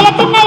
കേരളത്തിന്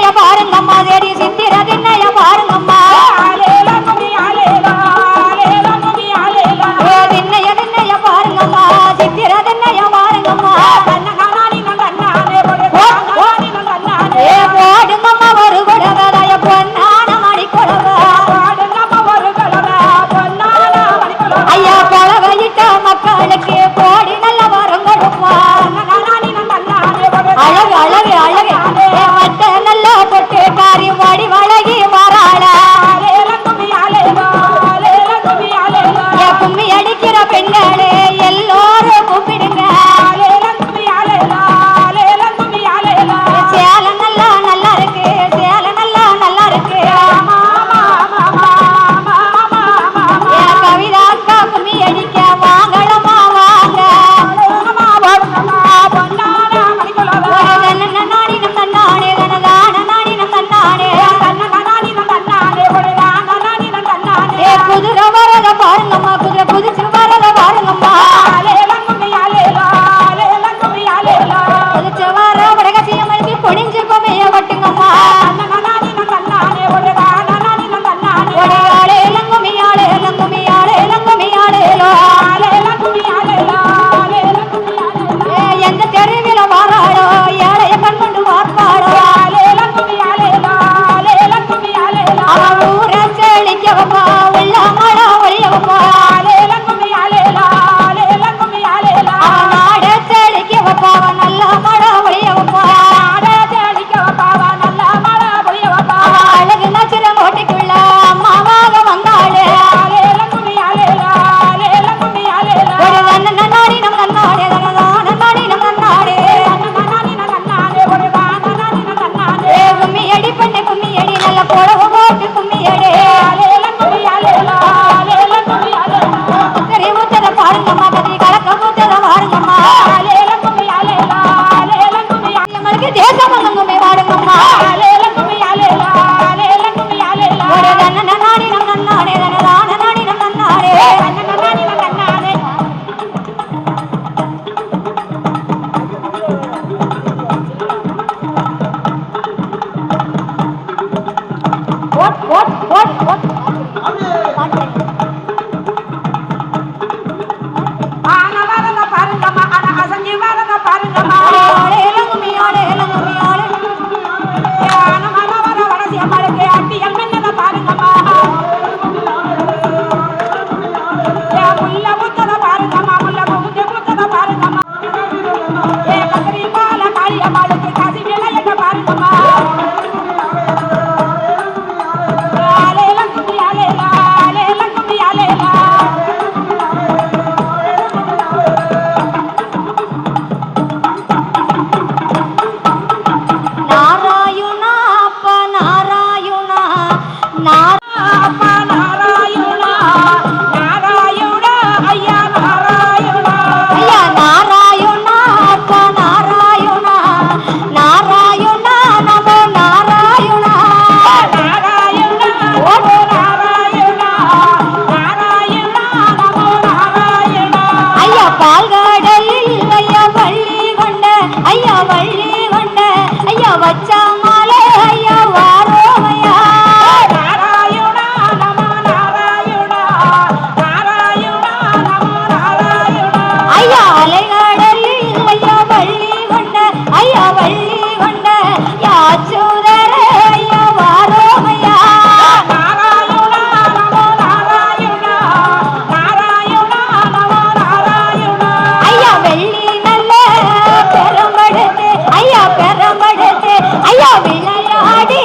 பெறப்படுத்து ஐயா விளையாடி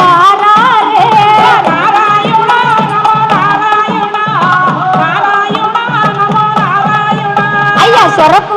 மாறாரு ஐயா சொரப்பு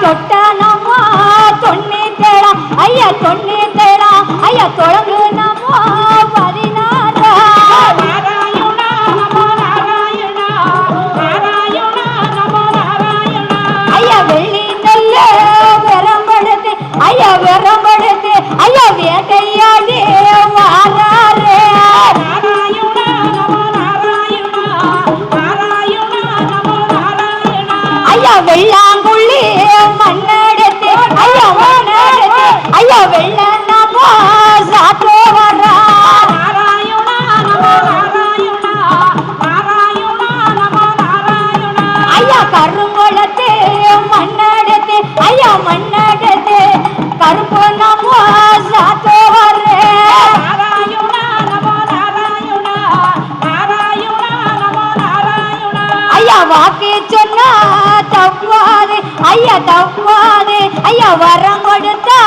doctor. தப்புவாது ஐயா வரம் கொடுத்தா